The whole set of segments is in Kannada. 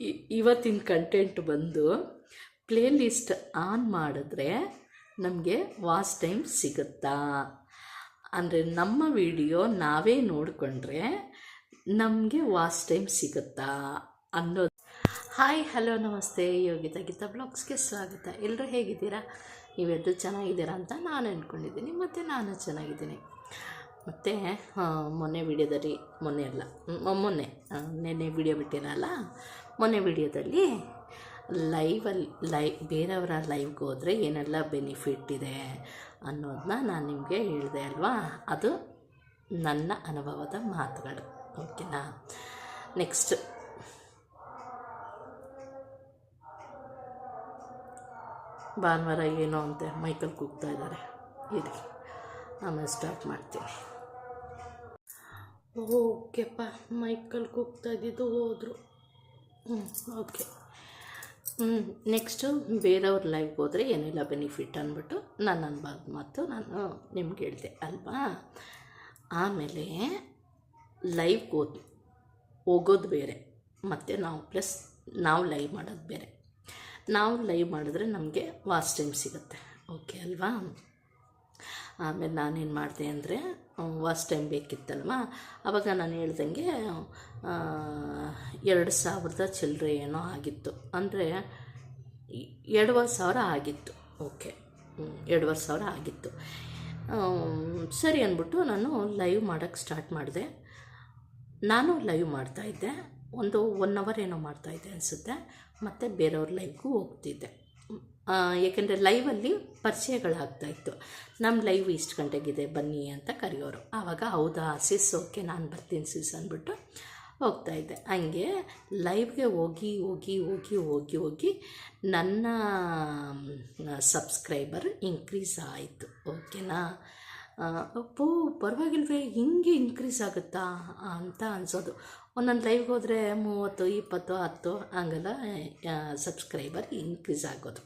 ಇವತ್ತಿನ ಕಂಟೆಂಟ್ ಬಂದು ಪ್ಲೇ ಲಿಸ್ಟ್ ಆನ್ ಮಾಡಿದ್ರೆ ನಮಗೆ ವಾಚ್ ಟೈಮ್ ಸಿಗುತ್ತಾ? ಅಂದರೆ ನಮ್ಮ ವಿಡಿಯೋ ನಾವೇ ನೋಡಿಕೊಂಡ್ರೆ ನಮಗೆ ವಾಚ್ ಟೈಮ್ ಸಿಗುತ್ತಾ ಅನ್ನೋದು. ಹಾಯ್ ಹಲೋ ನಮಸ್ತೆ. ಯೋಗಿತಾ ಗೀತಾ ಬ್ಲಾಗ್ಸ್ಗೆ ಸ್ವಾಗತ. ಎಲ್ಲರೂ ಹೇಗಿದ್ದೀರಾ? ನೀವೆಲ್ಲರೂ ಚೆನ್ನಾಗಿದ್ದೀರಾ ಅಂತ ನಾನು ಅಂದ್ಕೊಂಡಿದ್ದೀನಿ ಮತ್ತು ನಾನು ಚೆನ್ನಾಗಿದ್ದೀನಿ. ಮತ್ತು ಮೊನ್ನೆ ವಿಡಿಯೋದಲ್ಲಿ ಮೊನ್ನೆ ಅಲ್ಲ ಮೊನ್ನೆ ನೆನ್ನೆ ವಿಡಿಯೋ ಬಿಟ್ಟಿರಲ್ಲ ಮೊನ್ನೆ ವಿಡಿಯೋದಲ್ಲಿ ಲೈವಲ್ಲಿ ಲೈ, ಬೇರೆಯವರ ಲೈವ್ಗೆ ಹೋದರೆ ಏನೆಲ್ಲ ಬೆನಿಫಿಟ್ ಇದೆ ಅನ್ನೋದನ್ನ ನಾನು ನಿಮಗೆ ಹೇಳಿದೆ ಅಲ್ವಾ? ಅದು ನನ್ನ ಅನುಭವದ ಮಾತುಗಳು. ಓಕೆನಾ? ನೆಕ್ಸ್ಟ್ ಭಾನುವಾರ ಏನೋ ಅಂತೆ, ಮೈಕಲ್ ಕೂಗ್ತಾ ಇದ್ದಾರೆ. ಇರಿ, ಆಮೇಲೆ ಸ್ಟಾರ್ಟ್ ಮಾಡ್ತೀನಿ. ಓಕೆಪ್ಪ, ಮೈಕಲ್ ಕೂಗ್ತಾ ಇದ್ದಿದ್ದು ಹೋದರು. ಓಕೆ ನೆಕ್ಸ್ಟು ಬೇರೆಯವ್ರ ಲೈವ್ಗೆ ಹೋದರೆ ಏನೆಲ್ಲ ಬೆನಿಫಿಟ್ ಅಂದ್ಬಿಟ್ಟು ನಾನು ಅನ್ಬಾರ್ದು ಮಾತು ನಾನು ನಿಮ್ಗೆ ಹೇಳಿದೆ ಅಲ್ವಾ? ಆಮೇಲೆ ಲೈವ್ಗೆ ಹೋದ್ ಹೋಗೋದು ಬೇರೆ, ಮತ್ತು ನಾವು ಪ್ಲಸ್ ನಾವು ಲೈವ್ ಮಾಡೋದು ಬೇರೆ. ನಾವು ಲೈವ್ ಮಾಡಿದ್ರೆ ನಮಗೆ ವಾಚ್ ಟೈಮ್ ಸಿಗುತ್ತೆ ಓಕೆ ಅಲ್ವಾ? ಆಮೇಲೆ ನಾನೇನು ಮಾಡಿದೆ ಅಂದರೆ ವಾಸ್ ಟೈಮ್ ಬೇಕಿತ್ತಲ್ವ? ಆವಾಗ ನಾನು ಹೇಳ್ದಂಗೆ ಎರಡು ಸಾವಿರದ ಚಿಲ್ಲರೆ ಏನೋ ಆಗಿತ್ತು. ಅಂದರೆ ಎರಡುವರೆ ಸಾವಿರ ಆಗಿತ್ತು. ಓಕೆ. ಎರಡುವರೆ ಸಾವಿರ ಆಗಿತ್ತು. ಸರಿ ಅಂದ್ಬಿಟ್ಟು ನಾನು ಲೈವ್ ಮಾಡೋಕ್ಕೆ ಸ್ಟಾರ್ಟ್ ಮಾಡಿದೆ. ನಾನು ಲೈವ್ ಮಾಡ್ತಾಯಿದ್ದೆ ಒಂದು ಒನ್ ಅವರ್ ಏನೋ ಮಾಡ್ತಾಯಿದ್ದೆ ಅನಿಸುತ್ತೆ. ಮತ್ತು ಬೇರೆಯವ್ರ ಲೈವ್ಗೂ ಹೋಗ್ತಿದ್ದೆ. ಏಕೆಂದರೆ ಲೈವಲ್ಲಿ ಪರಿಚಯಗಳಾಗ್ತಾಯಿತ್ತು ನಮ್ಮ ಲೈವ್ ಇಷ್ಟು ಗಂಟೆಗಿದೆ, ಬನ್ನಿ ಅಂತ ಕರೆಯೋರು. ಆವಾಗ, ಹೌದಾ ಸಿಸ್ ಓಕೆ ನಾನು ಬರ್ತೀನಿ ಸಿಸ್ ಅಂದ್ಬಿಟ್ಟು ಹೋಗ್ತಾಯಿದ್ದೆ ಹಂಗೆ ಲೈವ್ಗೆ ಹೋಗಿ ಹೋಗಿ ಹೋಗಿ ಹೋಗಿ ಹೋಗಿ ನನ್ನ ಸಬ್ಸ್ಕ್ರೈಬರ್ ಇನ್ಕ್ರೀಸ್ ಆಯಿತು. ಓಕೆನಾ ಅಪ್ಪೋ, ಪರವಾಗಿಲ್ವೇ, ಹಿಂಗೆ ಇನ್ಕ್ರೀಸ್ ಆಗುತ್ತಾ ಅಂತ ಅನ್ಸೋದು. ಒಂದೊಂದು ಲೈವ್ಗೆ ಹೋದರೆ ಮೂವತ್ತು, ಇಪ್ಪತ್ತು, ಹತ್ತು ಹಂಗೆಲ್ಲ ಸಬ್ಸ್ಕ್ರೈಬರ್ ಇನ್ಕ್ರೀಸ್ ಆಗೋದು.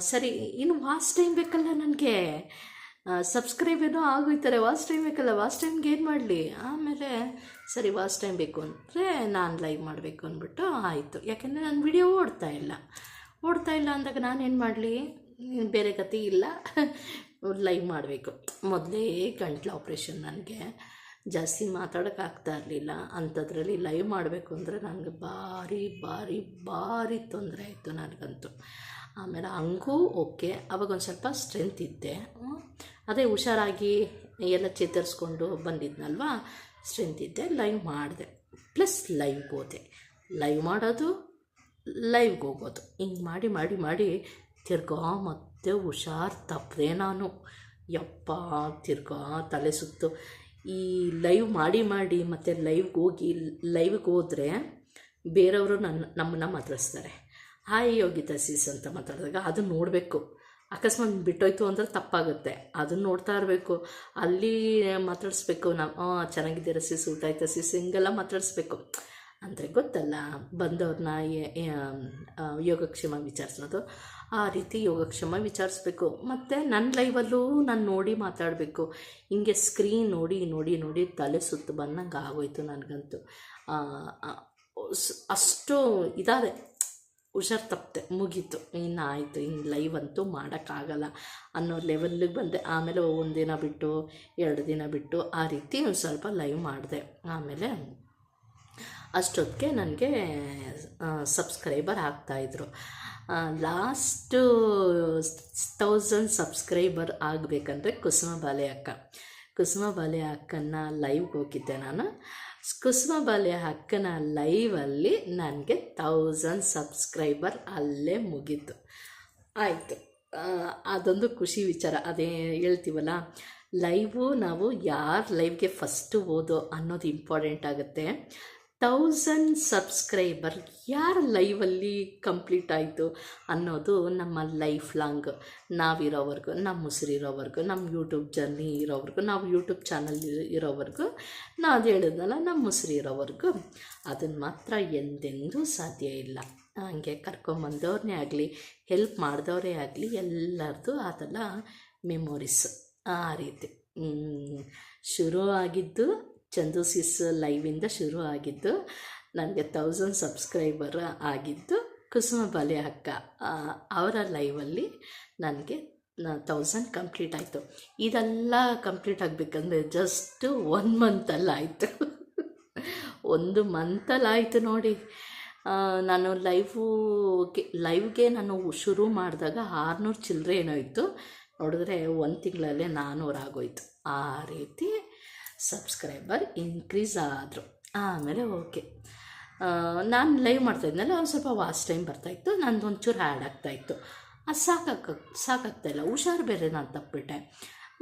ಸರಿ, ಇನ್ನು ವಾಚ್ ಟೈಮ್ ಬೇಕಲ್ಲ ನನಗೆ? ಸಬ್ಸ್ಕ್ರೈಬ್ ಏನೋ ಆಗೋಯ್ತಾರೆ ವಾಚ್ ಟೈಮ್ ಬೇಕಲ್ಲ ವಾಸ್ಟ್ ಟೈಮ್ಗೆ ಏನು ಮಾಡಲಿ? ಆಮೇಲೆ, ಸರಿ ವಾಚ್ ಟೈಮ್ ಬೇಕು ಅಂದರೆ ನಾನು ಲೈವ್ ಮಾಡಬೇಕು ಅಂದ್ಬಿಟ್ಟು ಆಯಿತು. ಯಾಕೆಂದರೆ ನಾನು ವಿಡಿಯೋ ಓಡ್ತಾ ಇಲ್ಲ. ಓಡ್ತಾ ಇಲ್ಲ ಅಂದಾಗ ನಾನೇನು ಮಾಡಲಿ? ಬೇರೆ ಗತಿ ಇಲ್ಲ. ಲೈವ್ ಮಾಡಬೇಕು. ಮೊದಲೇ ಗಂಟ್ಲು ಆಪ್ರೇಷನ್ ನನಗೆ. ಜಾಸ್ತಿ ಮಾತಾಡೋಕ್ಕಾಗ್ತಾ ಇರಲಿಲ್ಲ. ಅಂಥದ್ರಲ್ಲಿ ಲೈವ್ ಮಾಡಬೇಕು ಅಂದರೆ ನನಗೆ ಭಾರಿ ಭಾರಿ ಭಾರಿ ತೊಂದರೆ ಆಯಿತು ನನಗಂತೂ. ಆಮೇಲೆ ಹಂಗೂ ಓಕೆ ಅವಾಗ ಒಂದು ಸ್ವಲ್ಪ ಸ್ಟ್ರೆಂತ್ ಇದ್ದೆ. ಅದೇ ಹುಷಾರಾಗಿ ಎಲ್ಲ ಚೇತರಿಸ್ಕೊಂಡು ಬಂದಿದ್ನಲ್ವಾ? ಸ್ಟ್ರೆಂತ್ ಇದ್ದೆ ಲೈವ್ ಮಾಡಿದೆ. ಪ್ಲಸ್ ಲೈವ್ಗೆ ಹೋದೆ ಲೈವ್ ಮಾಡೋದು ಲೈವ್ಗೆ ಹೋಗೋದು. ಹಿಂಗೆ ಮಾಡಿ ಮಾಡಿ ಮಾಡಿ ತಿರ್ಗಾ ಮತ್ತೆ ಹುಷಾರು ತಪ್ಪದೆ ನಾನು. ಯಪ್ಪ, ತಿರ್ಗಾ ತಲೆ ಸುತ್ತು. ಈ ಲೈವ್ ಮಾಡಿ ಮಾಡಿ ಮತ್ತು ಲೈವ್ಗೆ ಹೋಗಿ ಲೈವ್ಗೆ ಹೋದರೆ ಬೇರೆಯವರು ನನ್ನ ನಮ್ಮನ್ನ ಮಾತಾಡಿಸ್ತಾರೆ. ಹಾಯ್ ಯೋಗಿತಾ ಸೀಸ್ ಅಂತ ಮಾತಾಡಿದಾಗ ಅದು ನೋಡಬೇಕು. ಅಕಸ್ಮಾತ್ ಬಿಟ್ಟೋಯ್ತು ಅಂದರೆ ತಪ್ಪಾಗುತ್ತೆ. ಅದನ್ನು ನೋಡ್ತಾ ಇರಬೇಕು. ಅಲ್ಲಿ ಮಾತಾಡಿಸ್ಬೇಕು. ನಾವು ಚೆನ್ನಾಗಿದ್ದೀರ ಸೀಸ್? ಊಟ ಆಯ್ತಾ ಸೀಸ್? ಹಿಂಗೆಲ್ಲ ಮಾತಾಡಿಸ್ಬೇಕು. ಅಂದರೆ ಗೊತ್ತಲ್ಲ ಬಂದವ್ರನ್ನ ಯೋಗಕ್ಷೇಮ ವಿಚಾರಿಸೋದು. ಆ ರೀತಿ ಯೋಗಕ್ಷೇಮ ವಿಚಾರಿಸ್ಬೇಕು. ಮತ್ತು ನನ್ನ ಲೈವಲ್ಲೂ ನಾನು ನೋಡಿ ಮಾತಾಡಬೇಕು. ಹಿಂಗೆ ಸ್ಕ್ರೀನ್ ನೋಡಿ ನೋಡಿ ನೋಡಿ ತಲೆ ಸುತ್ತು ಬಂದಂಗೆ ಆಗೋಯ್ತು ನನಗಂತೂ. ಅಷ್ಟು ಇದಾದೆ. ಹುಷಾರು ತಪ್ಪದೆ ಮುಗೀತು. ಇನ್ನು ಆಯಿತು, ಇನ್ನು ಲೈವ್ ಅಂತೂ ಮಾಡೋಕ್ಕಾಗಲ್ಲ ಅನ್ನೋ ಲೆವೆಲ್ಲಿಗೆ ಬಂದೆ. ಆಮೇಲೆ ಒಂದಿನ ಬಿಟ್ಟು, ಎರಡು ದಿನ ಬಿಟ್ಟು ಆ ರೀತಿ ಒಂದು ಸ್ವಲ್ಪ ಲೈವ್ ಮಾಡಿದೆ. ಆಮೇಲೆ ಅಷ್ಟೊತ್ತಿಗೆ ನನಗೆ ಸಬ್ಸ್ಕ್ರೈಬರ್ ಆಗ್ತಾಯಿದ್ರು ಲಾಸ್ಟು ತೌಸಂಡ್ ಸಬ್ಸ್ಕ್ರೈಬರ್ ಆಗಬೇಕಂದ್ರೆ ಕುಸುಮ ಬಾಲೆ ಅಕ್ಕ ಕುಸುಮ ಬಾಲೆ ಅಕ್ಕನ ಲೈವ್ಗೆ ಹೋಗಿದ್ದೆ ನಾನು. ಕುಸುಮ ಬಾಲೆ ಅಕ್ಕನ ಲೈವಲ್ಲಿ ನನಗೆ ತೌಸಂಡ್ ಸಬ್ಸ್ಕ್ರೈಬರ್ ಅಲ್ಲೇ ಮುಗೀತು. ಆಯಿತು. ಅದೊಂದು ಖುಷಿ ವಿಚಾರ. ಅದೇ ಹೇಳ್ತೀವಲ್ಲ ಲೈವು ನಾವು ಯಾರ ಲೈವ್ಗೆ ಫಸ್ಟು ಓದೋ ಅನ್ನೋದು ಇಂಪಾರ್ಟೆಂಟ್ ಆಗುತ್ತೆ. ತೌಸಂಡ್ ಸಬ್ಸ್ಕ್ರೈಬರ್ ಯಾರ ಲೈವಲ್ಲಿ ಕಂಪ್ಲೀಟ್ ಆಯಿತು ಅನ್ನೋದು ನಮ್ಮ ಲೈಫ್ ಲಾಂಗ್ ನಾವಿರೋವರೆಗೂ ನಮ್ಮ ಉಸಿರಿರೋವರೆಗೂ ನಮ್ಮ ಯೂಟ್ಯೂಬ್ ಜರ್ನಿ ಇರೋವರೆಗೂ, ನಾವು ಯೂಟ್ಯೂಬ್ ಚಾನಲ್ ಇರೋವರೆಗೂ, ನಾವು ಅದು ಹೇಳಿದ್ನಲ್ಲ ನಮ್ಮ ಉಸಿರು ಇರೋವರೆಗೂ ಅದನ್ನು ಮಾತ್ರ ಎಂದೆಂದೂ ಸಾಧ್ಯ ಇಲ್ಲ. ಹಂಗೆ ಕರ್ಕೊಂಬಂದವ್ರನ್ನೇ ಆಗಲಿ ಹೆಲ್ಪ್ ಮಾಡಿದವರೇ ಆಗಲಿ, ಎಲ್ಲರದು ಅದೆಲ್ಲ ಮೆಮೊರೀಸ್ ಆ ರೀತಿ. ಶುರು ಆಗಿದ್ದು ಚಂದು ಸಿಸ್ ಲೈವಿಂದ ಶುರು ಆಗಿದ್ದು ನನಗೆ ತೌಸಂಡ್ ಸಬ್ಸ್ಕ್ರೈಬರ್ ಆಗಿದ್ದು ಕುಸುಮ ಬಾಲೆ ಅಕ್ಕ ಅವರ ಲೈವಲ್ಲಿ ನನಗೆ ತೌಸಂಡ್ ಕಂಪ್ಲೀಟ್ ಆಯಿತು. ಇದೆಲ್ಲ ಕಂಪ್ಲೀಟ್ ಆಗಬೇಕಂದ್ರೆ ಜಸ್ಟ್ ಒನ್ ಮಂತಲ್ಲಿ ಆಯಿತು. ಒಂದು ಮಂತಲ್ಲಾಯಿತು ನೋಡಿ. ಆ, ನಾನು ಲೈವು ಲೈವ್ಗೆ ನಾನು ಶುರು ಮಾಡಿದಾಗ ಆರುನೂರು ಚಿಲ್ಲರೆ ಏನೋ ಇತ್ತು. ನೋಡಿದ್ರೆ ಒಂದು ತಿಂಗಳಲ್ಲೇ ನಾನ್ನೂರು ಆಗೋಯ್ತು. ಆ ರೀತಿ ಸಬ್ಸ್ಕ್ರೈಬರ್ ಇನ್ಕ್ರೀಸ್ ಆದರು. ಆಮೇಲೆ ಓಕೆ ನಾನು ಲೈವ್ ಮಾಡ್ತಾಯಿದ್ನಲ್ಲ ಒಂದು ಸ್ವಲ್ಪ ವಾಸ್ಟ್ ಟೈಮ್ ಬರ್ತಾಯಿತ್ತು ನಂದು ಒಂಚೂರು ಹ್ಯಾಡ್ ಆಗ್ತಾಯಿತ್ತು ಅದು ಸಾಕಾಗ ಸಾಕಾಗ್ತಾಯಿಲ್ಲ ಹುಷಾರು ಬೇರೆ ನಾನು ತಪ್ಪಿಟ್ಟೆ.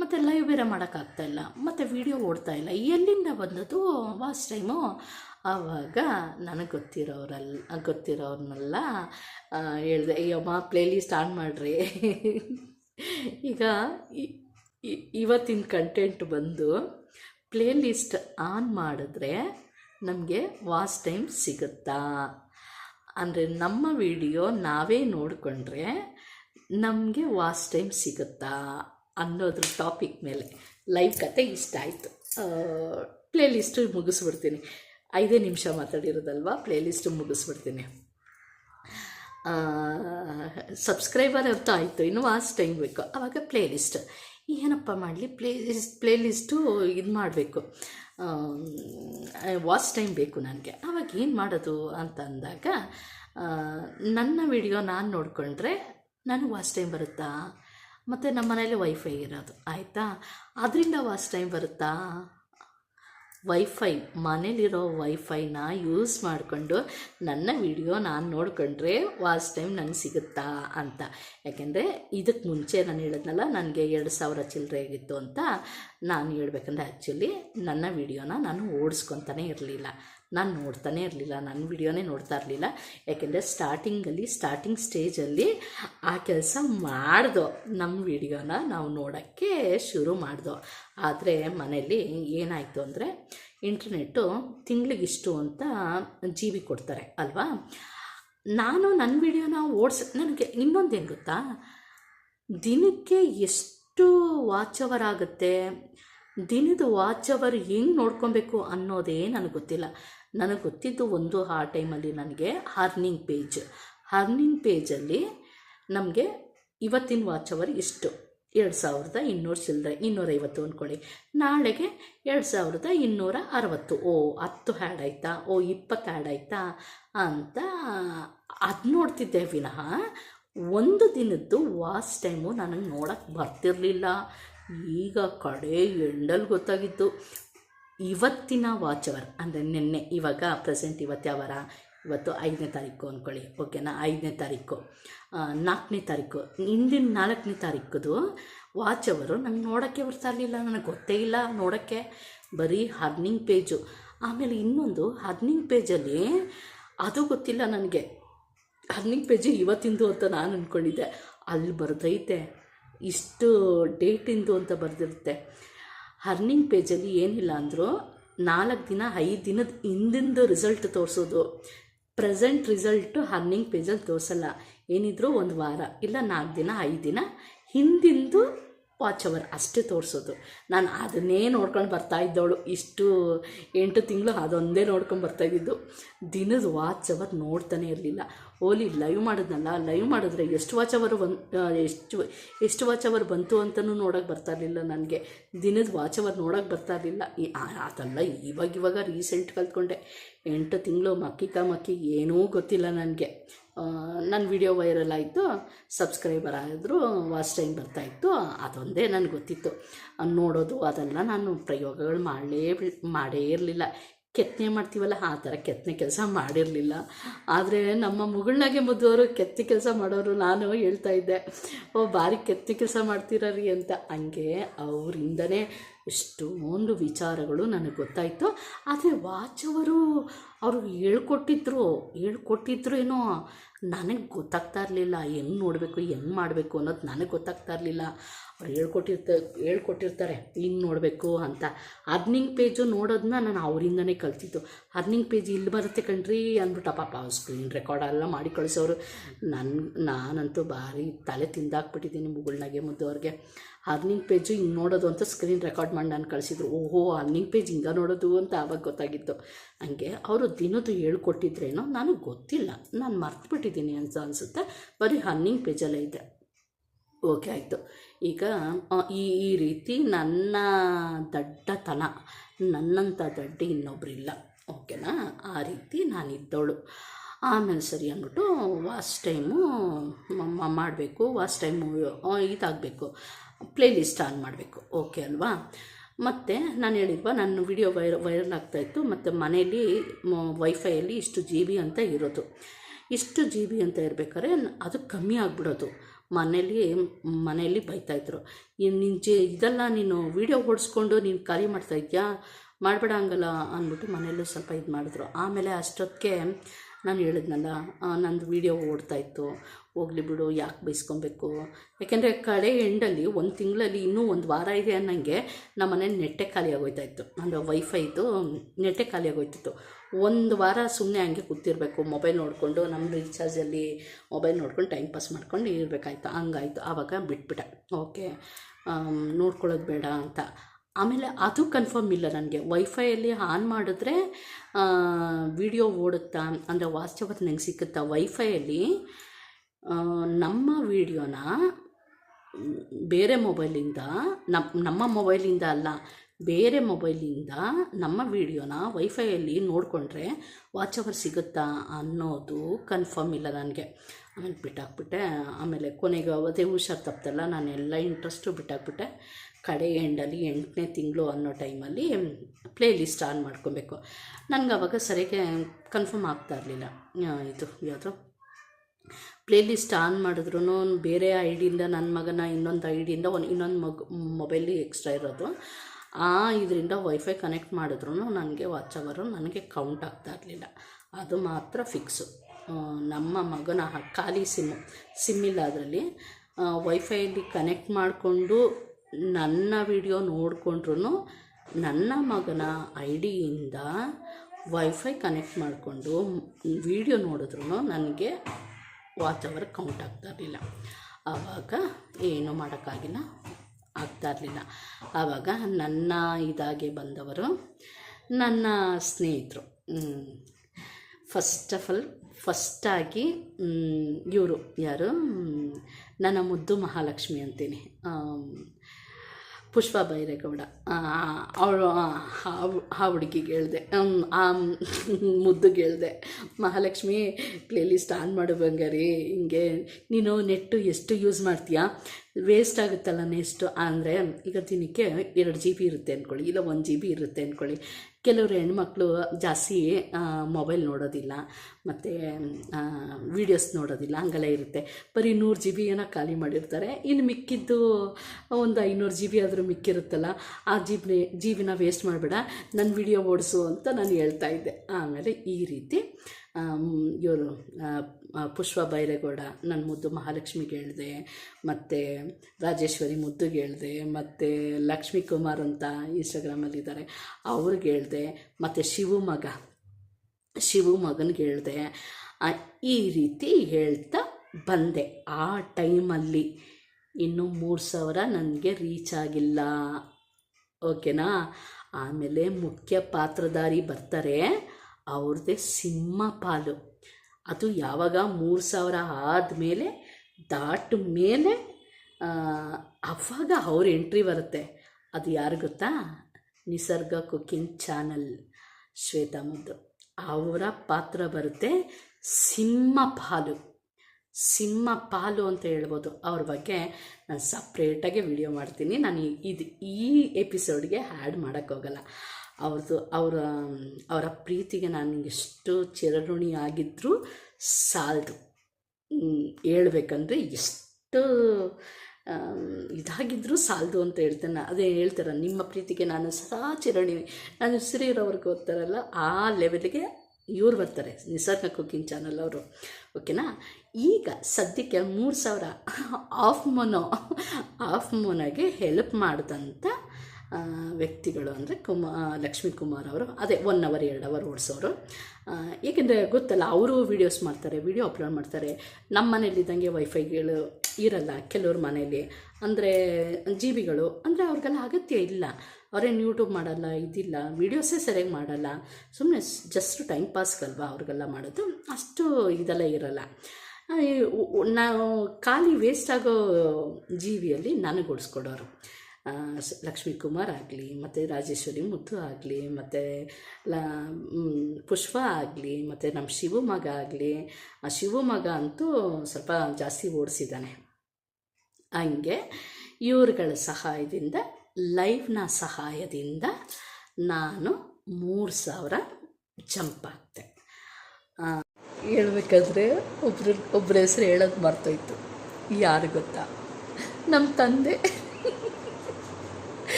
ಮತ್ತು ಲೈವ್ ಬೇರೆ ಮಾಡೋಕ್ಕಾಗ್ತಾಯಿಲ್ಲ ಮತ್ತು ವೀಡಿಯೋ ಓಡ್ತಾಯಿಲ್ಲ ಎಲ್ಲಿಂದ ಬಂದದ್ದು ವಾಸ್ಟ್ ಟೈಮು ಆವಾಗ ನನಗೆ ಗೊತ್ತಿರೋರಲ್ಲ ಗೊತ್ತಿರೋರ್ನೆಲ್ಲ ಹೇಳಿದೆ, ಅಯ್ಯಮ್ಮ ಪ್ಲೇಲಿಸ್ಟ್ ಆನ್ ಮಾಡಿರಿ. ಈಗ ಇವತ್ತಿನ ಕಂಟೆಂಟ್ ಬಂದು ಪ್ಲೇಲಿಸ್ಟ್ ಆನ್ ಮಾಡಿದ್ರೆ ನಮಗೆ ವಾಚ್ ಟೈಮ್ ಸಿಗುತ್ತಾ? ಅಂದರೆ ನಮ್ಮ ವಿಡಿಯೋ ನಾವೇ ನೋಡಿಕೊಂಡ್ರೆ ನಮಗೆ ವಾಚ್ ಟೈಮ್ ಸಿಗುತ್ತಾ ಅನ್ನೋದ್ರ ಟಾಪಿಕ್ ಮೇಲೆ ಲೈವ್ ಕತೆ ಇಷ್ಟ ಆಯಿತು. ಪ್ಲೇಲಿಸ್ಟು ಮುಗಿಸ್ಬಿಡ್ತೀನಿ. ಐದೇ ನಿಮಿಷ ಮಾತಾಡಿರೋದಲ್ವಾ? ಪ್ಲೇಲಿಸ್ಟು ಮುಗಿಸ್ಬಿಡ್ತೀನಿ. ಸಬ್ಸ್ಕ್ರೈಬರ್ ಅಂತ ಆಯಿತು. ಇನ್ನು ವಾಚ್ ಟೈಮ್ ಬೇಕು. ಆವಾಗ ಪ್ಲೇಲಿಸ್ಟ್ ಏನಪ್ಪ ಮಾಡಲಿ? ಪ್ಲೇ ಪ್ಲೇಲಿಸ್ಟು ಇದು ಮಾಡಬೇಕು. ವಾಚ್ ಟೈಮ್ ಬೇಕು ನನಗೆ. ಆವಾಗ ಏನು ಮಾಡೋದು ಅಂತ ಅಂದಾಗ ನನ್ನ ವಿಡಿಯೋ ನಾನು ನೋಡಿಕೊಂಡ್ರೆ ನನಗೆ ವಾಚ್ ಟೈಮ್ ಬರುತ್ತಾ? ಮತ್ತು ನಮ್ಮ ಮನೇಲಿ ವೈಫೈ ಇರೋದು, ಆಯಿತಾ? ಅದರಿಂದ ವಾಚ್ ಟೈಮ್ ಬರುತ್ತಾ? ವೈಫೈ ಮನೇಲಿರೋ ವೈಫೈನ ಯೂಸ್ ಮಾಡಿಕೊಂಡು ನನ್ನ ವಿಡಿಯೋ ನಾನು ನೋಡ್ಕೊಂಡ್ರೆ ವಾಚ್ ಟೈಮ್ ನನಗೆ ಸಿಗುತ್ತಾ ಅಂತ. ಯಾಕೆಂದರೆ ಇದಕ್ಕೆ ಮುಂಚೆ ನಾನು ಹೇಳಿದ್ನಲ್ಲ, ನನಗೆ ಎರಡು ಸಾವಿರ ಚಿಲ್ಲರೆ ಆಗಿತ್ತು ಅಂತ ನಾನು ಹೇಳ್ಬೇಕಂದ್ರೆ ಆ್ಯಕ್ಚುಲಿ ನನ್ನ ವಿಡಿಯೋನ ನಾನು ಓಡಿಸ್ಕೊತಾನೆ ಇರಲಿಲ್ಲ. ನಾನು ನೋಡ್ತಾನೇ ಇರಲಿಲ್ಲ ನನ್ನ ವಿಡಿಯೋನೇ ನೋಡ್ತಾ ಇರಲಿಲ್ಲ. ಯಾಕೆಂದರೆ ಸ್ಟಾರ್ಟಿಂಗಲ್ಲಿ ಸ್ಟಾರ್ಟಿಂಗ್ ಸ್ಟೇಜಲ್ಲಿ ಆ ಕೆಲಸ ಮಾಡ್ದೋ ನಮ್ಮ ವಿಡಿಯೋನ ನಾವು ನೋಡೋಕ್ಕೆ ಶುರು ಮಾಡ್ದೋ. ಆದರೆ ಮನೆಯಲ್ಲಿ ಏನಾಯಿತು ಅಂದರೆ ಇಂಟರ್ನೆಟ್ಟು ತಿಂಗಳಿಗಿಷ್ಟು ಅಂತ ಜಿ ಬಿ ಕೊಡ್ತಾರೆ, ಅಲ್ವಾ? ನಾನು ನನ್ನ ವಿಡಿಯೋನ ಓಡಿಸ್, ನನಗೆ ಇನ್ನೊಂದೇನು ಗೊತ್ತಾ? ದಿನಕ್ಕೆ ಎಷ್ಟು ವಾಚ್ ಅವರ್ ಆಗುತ್ತೆ? ದಿನದ ವಾಚ್ ಅವರ್ ಹೆಂಗೆ ನೋಡ್ಕೊಬೇಕು ಅನ್ನೋದೇ ನನಗೆ ಗೊತ್ತಿಲ್ಲ. ನನಗೆ ಗೊತ್ತಿದ್ದು ಒಂದು ಆ ಟೈಮಲ್ಲಿ ನನಗೆ ಹರ್ನಿಂಗ್ ಪೇಜ್. ಹರ್ನಿಂಗ್ ಪೇಜಲ್ಲಿ ನಮಗೆ ಇವತ್ತಿನ ವಾಚ್ ಅವರ್ ಇಷ್ಟು. ಎರಡು ಸಾವಿರದ ಇನ್ನೂರು ಚಿಲ್ಲರೆ ಇನ್ನೂರೈವತ್ತು ಅಂದ್ಕೊಳ್ಳಿ ನಾಳೆಗೆ ಎರಡು ಸಾವಿರದ ಇನ್ನೂರ ಅರವತ್ತು. ಓ, ಹತ್ತು ಹ್ಯಾಡ್ ಆಯಿತಾ? ಓ, ಇಪ್ಪತ್ತು ಹ್ಯಾಡ್ ಆಯಿತಾ? ಅಂತ ಅದು ನೋಡ್ತಿದ್ದೆ ವಿನಃ. ಒಂದು ದಿನದ್ದು ವಾಚ್ ಟೈಮು ನನಗೆ ನೋಡೋಕ್ಕೆ ಬರ್ತಿರಲಿಲ್ಲ. ಈಗ ಕಡೆ ಎಂಡಲ್ಲಿ ಗೊತ್ತಾಗಿತ್ತು. ಇವತ್ತಿನ ವಾಚ್ ಅವರ್ ಅಂದರೆ ನಿನ್ನೆ, ಇವಾಗ ಪ್ರೆಸೆಂಟ್ ಇವತ್ತು ಇವತ್ತು ಐದನೇ ತಾರೀಕು ಅಂದ್ಕೊಳ್ಳಿ ಓಕೆನಾ ಐದನೇ ತಾರೀಕು. ನಾಲ್ಕನೇ ತಾರೀಕು. ಹಿಂದಿನ ನಾಲ್ಕನೇ ತಾರೀಕದು ವಾಚ್ ಅವರು ನಂಗೆ ನೋಡೋಕ್ಕೆ ಬರ್ತಾ ಇರಲಿಲ್ಲ, ನನಗೆ ಗೊತ್ತೇ ಇಲ್ಲ ನೋಡೋಕ್ಕೆ. ಬರೀ ಹರ್ನಿಂಗ್ ಪೇಜು ಆಮೇಲೆ ಇನ್ನೊಂದು, ಹರ್ನಿಂಗ್ ಪೇಜಲ್ಲಿ ಅದು ಗೊತ್ತಿಲ್ಲ ನನಗೆ. ಹರ್ನಿಂಗ್ ಪೇಜು ಇವತ್ತಿಂದು ಅಂತ ನಾನು ಅಂದ್ಕೊಂಡಿದ್ದೆ ಅಲ್ಲಿ ಬರ್ದೈತೆ. ಇಷ್ಟು ಡೇಟಿಂದು ಅಂತ ಬರೆದಿರುತ್ತೆ. ಹರ್ನಿಂಗ್ ಪೇಜಲ್ಲಿ ಏನಿಲ್ಲ ಅಂದರೂ ನಾಲ್ಕು ದಿನ, ಐದು ದಿನದ ಹಿಂದಿಂದು ರಿಸಲ್ಟ್ ತೋರಿಸೋದು. ಪ್ರೆಸೆಂಟ್ ರಿಸಲ್ಟು ಹರ್ನಿಂಗ್ ಪೇಜಲ್ಲಿ ತೋರಿಸಲ್ಲ. ಏನಿದ್ರು ಒಂದು ವಾರ, ಇಲ್ಲ ನಾಲ್ಕು ದಿನ, ಐದು ದಿನ, ಹಿಂದಿಂದು ವಾಚ್ ಅವರ್ ಅಷ್ಟೇ ತೋರಿಸೋದು. ನಾನು ಅದನ್ನೇ ನೋಡ್ಕೊಂಡು ಬರ್ತಾ ಇದ್ದವಳು. ಇಷ್ಟು ಎಂಟು ತಿಂಗಳು ಅದೊಂದೇ ನೋಡ್ಕೊಂಡು ಬರ್ತಾ ಇದ್ದಿದ್ದು. ದಿನದ ವಾಚ್ ಅವರ್ ನೋಡ್ತಾನೆ ಇರಲಿಲ್ಲ. ಓಲಿ ಲೈವ್ ಮಾಡಿದ್ನಲ್ಲ, ಲೈವ್ ಮಾಡಿದ್ರೆ ಎಷ್ಟು ವಾಚ್ ಅವರು ಎಷ್ಟು ಎಷ್ಟು ವಾಚ್ ಅವರ್ ಬಂತು ಅಂತಲೂ ನೋಡೋಕೆ ಬರ್ತಾ ಇರಲಿಲ್ಲ ನನಗೆ. ದಿನದ ವಾಚ್ ಅವರ್ ನೋಡೋಕೆ ಬರ್ತಾ ಇರಲಿಲ್ಲ. ಅದೆಲ್ಲ ಇವಾಗ ಇವಾಗ ರೀಸೆಂಟ್ ಕಲ್ತ್ಕೊಂಡೆ. ಎಂಟು ತಿಂಗಳು ಮಕ್ಕಿ ಏನೂ ಗೊತ್ತಿಲ್ಲ ನನಗೆ. ನನ್ನ ವಿಡಿಯೋ ವೈರಲ್ ಆಯಿತು ಸಬ್ಸ್ಕ್ರೈಬರ್ ಆದರೂ ವಾಚ್ ಟೈಮ್ ಬರ್ತಾಯಿತ್ತು ಅದೊಂದೇ ನನಗೆ ಗೊತ್ತಿತ್ತು. ನೋಡೋದು, ಅದೆಲ್ಲ ನಾನು ಪ್ರಯೋಗಗಳು ಮಾಡಲೇ, ಮಾಡೇ ಇರಲಿಲ್ಲ. ಕೆತ್ತನೆ ಮಾಡ್ತೀವಲ್ಲ, ಆ ಥರ ಕೆತ್ತನೆ ಕೆಲಸ ಮಾಡಿರಲಿಲ್ಲ. ಆದರೆ ನಮ್ಮ ಮುಗುಳ್ನಾಗೆ ಮುದ್ದವರು ಕೆತ್ತನೆ ಕೆಲಸ ಮಾಡೋರು ನಾನು ಹೇಳ್ತಾ ಇದ್ದೆ, ಓ ಭಾರಿ ಕೆತ್ತನೆ ಕೆಲಸ ಮಾಡ್ತೀರೀ ಅಂತ. ಹಂಗೆ ಅವರಿಂದನೇ ಎಷ್ಟೊಂದು ವಿಚಾರಗಳು ನನಗೆ ಗೊತ್ತಾಯಿತು. ಆದರೆ ವಾಚವರು ಅವರು ಹೇಳ್ಕೊಟ್ಟಿದ್ರು ಹೇಳ್ಕೊಟ್ಟಿದ್ರು ಏನೋ ನನಗೆ ಗೊತ್ತಾಗ್ತಾ ಇರಲಿಲ್ಲ, ಹೆಂಗೆ ನೋಡಬೇಕು, ಹೆಂಗೆ ಮಾಡಬೇಕು ಅನ್ನೋದು ನನಗೆ ಗೊತ್ತಾಗ್ತಾ ಇರಲಿಲ್ಲ. ಹೇಳ್ಕೊಟ್ಟಿರ್ತ, ಹೇಳ್ಕೊಟ್ಟಿರ್ತಾರೆ. ಹಿಂಗೆ ನೋಡಬೇಕು ಅಂತ. ಅರ್ನಿಂಗ್ ಪೇಜು ನೋಡೋದನ್ನ ನಾನು ಅವರಿಂದನೇ ಕಲ್ತಿದ್ದು. ಅರ್ನಿಂಗ್ ಪೇಜ್ ಇಲ್ಲಿ ಬರುತ್ತೆ ಕಣ್ರಿ ಅಂದ್ಬಿಟ್ಟು, ಪಾಪ ಸ್ಕ್ರೀನ್ ರೆಕಾರ್ಡ್ ಎಲ್ಲ ಮಾಡಿ ಕಳಿಸೋರು. ನನ್ನ ನಾನಂತೂ ಭಾರಿ ತಲೆ ತಿಂದಾಕ್ಬಿಟ್ಟಿದ್ದೀನಿ ಮುಗುಳ್ನಾಗೆ ಮುದ್ದವ್ರಿಗೆ ಅರ್ನಿಂಗ್ ಪೇಜು ಹಿಂಗೆ ನೋಡೋದು ಅಂತ ಸ್ಕ್ರೀನ್ ರೆಕಾರ್ಡ್ ಮಾಡಿ ನಾನು ಕಳಿಸಿದ್ರು. ಓಹೋ ಅರ್ನಿಂಗ್ ಪೇಜ್ ಹಿಂಗೆ ನೋಡೋದು ಅಂತ ಆವಾಗ ಗೊತ್ತಾಗಿತ್ತು. ಹಂಗೆ ಅವರು ದಿನದ್ದು ಹೇಳ್ಕೊಟ್ಟಿದ್ರೇನೋ, ನನಗೆ ಗೊತ್ತಿಲ್ಲ. ನಾನು ಮರ್ತುಬಿಟ್ಟಿದ್ದೀನಿ ಅಂತ ಅನಿಸುತ್ತೆ. ಬರೀ ಅರ್ನಿಂಗ್ ಪೇಜಲ್ಲೇ ಇದೆ. ಓಕೆ ಆಯಿತು. ಈಗ ಈ ಈ ರೀತಿ ನನ್ನ ದಡ್ಡತನ ನನ್ನಂಥ ದಡ್ಡಿ ಇನ್ನೊಬ್ಬರಿಲ್ಲ ಓಕೆನಾ ಆ ರೀತಿ ನಾನಿದ್ದವಳು. ಆಮೇಲೆ ಸರಿ ಅಂದ್ಬಿಟ್ಟು ವಾಸ್ ಟೈಮು ಮಾಡಬೇಕು ವಾಸ್ ಟೈಮು ಇದಾಗಬೇಕು. ಪ್ಲೇ ಲಿಸ್ಟ್ ಆನ್ ಮಾಡಬೇಕು. ಓಕೆ ಅಲ್ವಾ? ಮತ್ತು ನಾನು ಹೇಳಿದ್ವಾ, ನನ್ನ ವಿಡಿಯೋ ವೈರ್, ವೈರಲ್ ಆಗ್ತಾಯಿತ್ತು ಮತ್ತು ಮನೇಲಿ ವೈಫೈಯಲ್ಲಿ ಇಷ್ಟು ಜಿ ಬಿ ಅಂತ ಇರೋದು. ಇಷ್ಟು ಜಿ ಬಿ ಅಂತ ಇರ್ಬೇಕಾದ್ರೆ ಅದು ಕಮ್ಮಿ ಆಗಿಬಿಡೋದು. ಮನೇಲಿ ಮನೆಯಲ್ಲಿ ಬೈತಾಯಿದ್ರು ನಿನ್ನ ಜಿ, ಇದೆಲ್ಲ ನೀನು ವೀಡಿಯೋ ಓಡಿಸ್ಕೊಂಡು ನೀನು ಖಾಲಿ ಮಾಡ್ತಾ ಇದೆಯಾ? ಮಾಡಬೇಡ ಹಂಗಲ್ಲ ಅಂದ್ಬಿಟ್ಟು ಮನೆಯಲ್ಲೂ ಸ್ವಲ್ಪ ಇದು ಮಾಡಿದ್ರು. ಆಮೇಲೆ ಅಷ್ಟೊತ್ತಿಗೆ ನಾನು ಹೇಳಿದ್ನಲ್ಲ ನಂದು ವೀಡಿಯೋ ಓಡ್ತಾಯಿತ್ತು ಹೋಗ್ಲಿ ಬಿಡು, ಯಾಕೆ ಬೈಸ್ಕೊಬೇಕು? ಯಾಕೆಂದರೆ ಕಡೆ ಎಂಡಲ್ಲಿ ಒಂದು ತಿಂಗಳಲ್ಲಿ ಇನ್ನೂ ಒಂದು ವಾರ ಇದೆ ಅನ್ನಂಗೆ ನಮ್ಮ ಮನೆ ನೆಟ್ಟೆ ಖಾಲಿ ಆಗೋಯ್ತಾ ಇತ್ತು. ಅಂದರೆ ವೈಫೈದು ನೆಟ್ಟೆ ಖಾಲಿ ಆಗೋಯ್ತಿತ್ತು. ಒಂದು ವಾರ ಸುಮ್ಮನೆ ಹಂಗೆ ಕೂತಿರ್ಬೇಕು ಮೊಬೈಲ್ ನೋಡಿಕೊಂಡು ನಮ್ಮ ರೀಚಾರ್ಜಲ್ಲಿ ಮೊಬೈಲ್ ನೋಡ್ಕೊಂಡು ಟೈಮ್ ಪಾಸ್ ಮಾಡ್ಕೊಂಡು ಇರಬೇಕಾಯ್ತು. ಹಂಗಾಯ್ತು, ಆವಾಗ ಬಿಟ್ಬಿಟ್ಟ. ಓಕೆ ನೋಡ್ಕೊಳ್ಳೋದು ಬೇಡ ಅಂತ. ಆಮೇಲೆ ಅದು ಕನ್ಫರ್ಮ್ ಇಲ್ಲ ನನಗೆ. ವೈಫೈಯಲ್ಲಿ ಆನ್ ಮಾಡಿದ್ರೆ ವಿಡಿಯೋ ಓಡುತ್ತಾ, ಅಂದರೆ ವಾಸ್ತವತ್ ನಂಗೆ ಸಿಕ್ಕುತ್ತಾ ವೈಫೈಯಲ್ಲಿ ನಮ್ಮ ವಿಡಿಯೋನ ಬೇರೆ ಮೊಬೈಲಿಂದ ನಮ್ಮ ನಮ್ಮ ಮೊಬೈಲಿಂದ ಅಲ್ಲ, ಬೇರೆ ಮೊಬೈಲಿಂದ ನಮ್ಮ ವಿಡಿಯೋನ ವೈಫೈಯಲ್ಲಿ ನೋಡಿಕೊಂಡ್ರೆ ವಾಚ್ ಅವರ್ ಸಿಗುತ್ತಾ ಅನ್ನೋದು ಕನ್ಫರ್ಮ್ ಇಲ್ಲ ನನಗೆ. ಆಮೇಲೆ ಬಿಟ್ಟಾಕ್ಬಿಟ್ಟೆ, ಆಮೇಲೆ ಕೊನೆಗೆ ಅವತ್ತೇ ಹುಷಾರು ತಪ್ಪಲ್ಲ ನಾನು ಎಲ್ಲ ಇಂಟ್ರೆಸ್ಟು ಬಿಟ್ಟಾಕ್ಬಿಟ್ಟೆ. ಕಡೆ ಎಂಡಲ್ಲಿ ಎಂಟನೇ ತಿಂಗಳು ಅನ್ನೋ ಟೈಮಲ್ಲಿ ಪ್ಲೇ ಲಿಸ್ಟ್ ಆನ್ ಮಾಡ್ಕೊಬೇಕು. ನನಗೆ ಅವಾಗ ಸರಿಯಾಗಿ ಕನ್ಫರ್ಮ್ ಆಗ್ತಾ ಇರಲಿಲ್ಲ. ಇದು ಯಾವುದು? ಪ್ಲೇ ಲಿಸ್ಟ್ ಆನ್ ಮಾಡಿದ್ರು ಬೇರೆ ಐ ಡಿಯಿಂದ ನನ್ನ ಮಗನ ಇನ್ನೊಂದು ಐ ಡಿಯಿಂದ ಒಂದು ಇನ್ನೊಂದು ಮಗ ಮೊಬೈಲಿ ಎಕ್ಸ್ಟ್ರಾ ಇರೋದು. ಆ ಇದರಿಂದ ವೈಫೈ ಕನೆಕ್ಟ್ ಮಾಡಿದ್ರು ನನಗೆ ವಾಚ್ ಅವರು ನನಗೆ ಕೌಂಟ್ ಆಗ್ತಾ ಇರಲಿಲ್ಲ. ಅದು ಮಾತ್ರ ಫಿಕ್ಸು ನಮ್ಮ ಮಗನ ಖಾಲಿ ಸಿಮ್ ಇಲ್ಲ ಅದರಲ್ಲಿ. ವೈಫೈಯಲ್ಲಿ ಕನೆಕ್ಟ್ ಮಾಡಿಕೊಂಡು ನನ್ನ ವಿಡಿಯೋ ನೋಡಿಕೊಂಡ್ರು ನನ್ನ ಮಗನ ಐ ಡಿಯಿಂದ ವೈಫೈ ಕನೆಕ್ಟ್ ಮಾಡಿಕೊಂಡು ವಿಡಿಯೋ ನೋಡಿದ್ರು ನನಗೆ ವಾಚ್ ಅವರ್ ಕೌಂಟ್ ಆಗ್ತಾ ಇರಲಿಲ್ಲ. ಆವಾಗ ಏನು ಮಾಡೋಕ್ಕಾಗಿಲ್ಲ, ಆಗ್ತಾ ಇರಲಿಲ್ಲ. ಆವಾಗ ನನ್ನ ಇದಾಗೆ ಬಂದವರು ನನ್ನ ಸ್ನೇಹಿತರು. ಫಸ್ಟ್ ಆಫ್ ಆಲ್ ಫಸ್ಟಾಗಿ ಇವರು ಯಾರು? ನನ್ನ ಮುದ್ದು ಮಹಾಲಕ್ಷ್ಮಿ ಅಂತೀನಿ. ಪುಷ್ಪ ಬೈರೇಗೌಡ. ಅವಳು ಆ ಹುಡುಗಿಗೆ ಹೇಳಿದೆ. ಆ ಮುದ್ದುಗೆ ಹೇಳಿದೆ. ಮಹಾಲಕ್ಷ್ಮಿ, ಪ್ಲೇಲಿಸ್ಟ್ ಆನ್ ಮಾಡು ಬಂಗಾರಿ. ಹಿಂಗೆ, ನೀನು ನೆಟ್ಟು ಎಷ್ಟು ಯೂಸ್ ಮಾಡ್ತೀಯಾ? ವೇಸ್ಟ್ ಆಗುತ್ತಲ್ಲ ನೆಕ್ಸ್ಟು ಅಂದರೆ, ಈಗ ದಿನಕ್ಕೆ ಎರಡು ಜಿ ಬಿ ಇರುತ್ತೆ ಅಂದ್ಕೊಳ್ಳಿ ಇಲ್ಲ, ಒಂದು ಜಿ ಬಿ ಇರುತ್ತೆ ಅಂದ್ಕೊಳ್ಳಿ ಕೆಲವರು ಹೆಣ್ಮಕ್ಳು ಜಾಸ್ತಿ ಮೊಬೈಲ್ ನೋಡೋದಿಲ್ಲ, ಮತ್ತು ವೀಡಿಯೋಸ್ ನೋಡೋದಿಲ್ಲ, ಹಂಗೆಲ್ಲ ಇರುತ್ತೆ. ಬರೀ ನೂರು ಜಿ ಬಿ ಏನೋ ಖಾಲಿ ಮಾಡಿರ್ತಾರೆ. ಇನ್ನು ಮಿಕ್ಕಿದ್ದು ಒಂದು ಐನೂರು ಜಿ ಬಿ ಆದರೂ ಮಿಕ್ಕಿರುತ್ತಲ್ಲ, ಆ ಜಿ ಬಿ ಜಿ ಬಿನ ವೇಸ್ಟ್ ಮಾಡಬೇಡ. ನನ್ನ ವಿಡಿಯೋ ಓಡಿಸು ಅಂತ ನಾನು ಹೇಳ್ತಾ ಇದ್ದೆ. ಆಮೇಲೆ ಈ ರೀತಿ ಇವರು ಪುಷ್ಪ ಬೈರೇಗೌಡ ನನ್ನ ಮುದ್ದು ಮಹಾಲಕ್ಷ್ಮಿಗೆ ಹೇಳಿದೆ, ಮತ್ತು ರಾಜೇಶ್ವರಿ ಮುದ್ದುಗೆ ಹೇಳಿದೆ, ಮತ್ತು ಲಕ್ಷ್ಮೀ ಕುಮಾರ್ ಅಂತ ಇನ್ಸ್ಟಾಗ್ರಾಮಲ್ಲಿದ್ದಾರೆ ಅವ್ರಿಗೆ ಹೇಳಿದೆ, ಮತ್ತು ಶಿವು ಮಗ, ಶಿವು ಮಗನಿಗೆ ಹೇಳಿದೆ ಈ ರೀತಿ ಹೇಳ್ತಾ ಬಂದೆ. ಆ ಟೈಮಲ್ಲಿ ಇನ್ನು ಮೂರು ಸಾವಿರ ನನಗೆ ರೀಚ್ ಆಗಿಲ್ಲ. ಓಕೆನಾ? ಆಮೇಲೆ ಮುಖ್ಯ ಪಾತ್ರಧಾರಿ ಬರ್ತಾರೆ. ಅವ್ರದ್ದೇ ಸಿಂಹ ಪಾಲು. ಅದು ಯಾವಾಗ ಮೂರು ಸಾವಿರ ಆದಮೇಲೆ ದಾಟ ಮೇಲೆ ಅವಾಗ ಅವ್ರ ಎಂಟ್ರಿ ಬರುತ್ತೆ. ಅದು ಯಾರು ಗೊತ್ತಾ? ನಿಸರ್ಗ ಕುಕಿಂಗ್ ಚಾನಲ್ ಶ್ವೇತಾ ಮುದ್ದು. ಅವರ ಪಾತ್ರ ಬರುತ್ತೆ ಸಿಂಹ ಪಾಲು. ಸಿಂಹ ಪಾಲು ಅಂತ ಹೇಳ್ಬೋದು. ಅವ್ರ ಬಗ್ಗೆ ನಾನು ಸಪ್ರೇಟಾಗಿ ವಿಡಿಯೋ ಮಾಡ್ತೀನಿ. ನಾನು ಇದು ಈ ಎಪಿಸೋಡ್ಗೆ ಆ್ಯಡ್ ಮಾಡೋಕ್ಕೋಗಲ್ಲ ಅವ್ರದ್ದು ಅವರ ಅವರ ಪ್ರೀತಿಗೆ ನಾನು ಎಷ್ಟು ಚಿರಋಣಿ ಆಗಿದ್ದರೂ ಸಾಲದು. ಹೇಳ್ಬೇಕಂದ್ರೆ ಎಷ್ಟು ಇದಾಗಿದ್ದರೂ ಸಾಲದು ಅಂತ ಹೇಳ್ತೇನೆ ಅದೇ ಹೇಳ್ತಾರೆ, ನಿಮ್ಮ ಪ್ರೀತಿಗೆ ನಾನು ಸದಾ ಚಿರಣಿ ನಾನು ಉಸಿರಿರೋರ್ಗೆ ಓದ್ತಾರಲ್ಲ ಆ ಲೆವೆಲ್ಗೆ ಇವ್ರು ಬರ್ತಾರೆ, ನಿಸರ್ಗ ಕುಕಿಂಗ್ ಚಾನಲ್ ಅವರು. ಓಕೆನಾ ಈಗ ಸದ್ಯಕ್ಕೆ ಮೂರು ಸಾವಿರ ಆಫ್ ಮೊನೋ ಆಫ್ ಮೊನೋಗೆ ಹೆಲ್ಪ್ ಮಾಡಿದಂಥ ವ್ಯಕ್ತಿಗಳು ಅಂದರೆ ಕುಮಾ ಲಕ್ಷ್ಮೀ ಕುಮಾರ್ ಅವರು, ಅದೇ ಒನ್ ಅವರ್ ಎರಡು ಅವರ್ ಓಡಿಸೋರು. ಏಕೆಂದರೆ ಗೊತ್ತಲ್ಲ, ಅವರು ವೀಡಿಯೋಸ್ ಮಾಡ್ತಾರೆ ವೀಡಿಯೋ ಅಪ್ಲೋಡ್ ಮಾಡ್ತಾರೆ. ನಮ್ಮ ಮನೇಲಿದ್ದಂಗೆ ವೈಫೈಗಳು ಇರಲ್ಲ ಕೆಲವ್ರ ಮನೇಲಿ. ಅಂದರೆ ಜಿ ಬಿಗಳು ಅಂದರೆ ಅವ್ರಿಗೆಲ್ಲ ಅಗತ್ಯ ಇಲ್ಲ. ಅವರೇನು ಯೂಟ್ಯೂಬ್ ಮಾಡಲ್ಲ, ಇದಿಲ್ಲ ವೀಡಿಯೋಸೇ ಸರಿಯಾಗಿ ಮಾಡಲ್ಲ. ಸುಮ್ಮನೆ ಜಸ್ಟ್ ಟೈಮ್ ಪಾಸ್ಗಲ್ವಾ ಅವ್ರಿಗೆಲ್ಲ ಮಾಡೋದು? ಅಷ್ಟು ಇದೆಲ್ಲ ಇರಲ್ಲ. ನಾವು ಖಾಲಿ ವೇಸ್ಟ್ ಆಗೋ ಜೀವಿಯಲ್ಲಿ ನನಗೆ ಓಡಿಸ್ಕೊಡೋರು. ಲಕ್ಷ್ಮೀ ಕುಮಾರ್ ಆಗಲಿ, ಮತ್ತು ರಾಜೇಶ್ವರಿ ಮುದ್ದು ಆಗಲಿ, ಮತ್ತು ಲ ಪುಷ್ಪ ಆಗಲಿ, ಮತ್ತು ನಮ್ಮ ಶಿವು ಮಗ ಆಗಲಿ, ಆ ಶಿವಮಗ ಅಂತೂ ಸ್ವಲ್ಪ ಜಾಸ್ತಿ ಓಡಿಸಿದ್ದಾನೆ. ಹಂಗೆ ಇವ್ರುಗಳ ಸಹಾಯದಿಂದ ಲೈವ್ನ ಸಹಾಯದಿಂದ ನಾನು ಮೂರು ಸಾವಿರ ಜಂಪ್ ಆಗ್ತೆ ಹೇಳ್ಬೇಕಾದ್ರೆ ಒಬ್ರು ಒಬ್ಬರ ಹೆಸರು ಹೇಳೋದು ಮರ್ತೋಯ್ತು. ಯಾರು ಗೊತ್ತಾ? ನಮ್ಮ ತಂದೆ.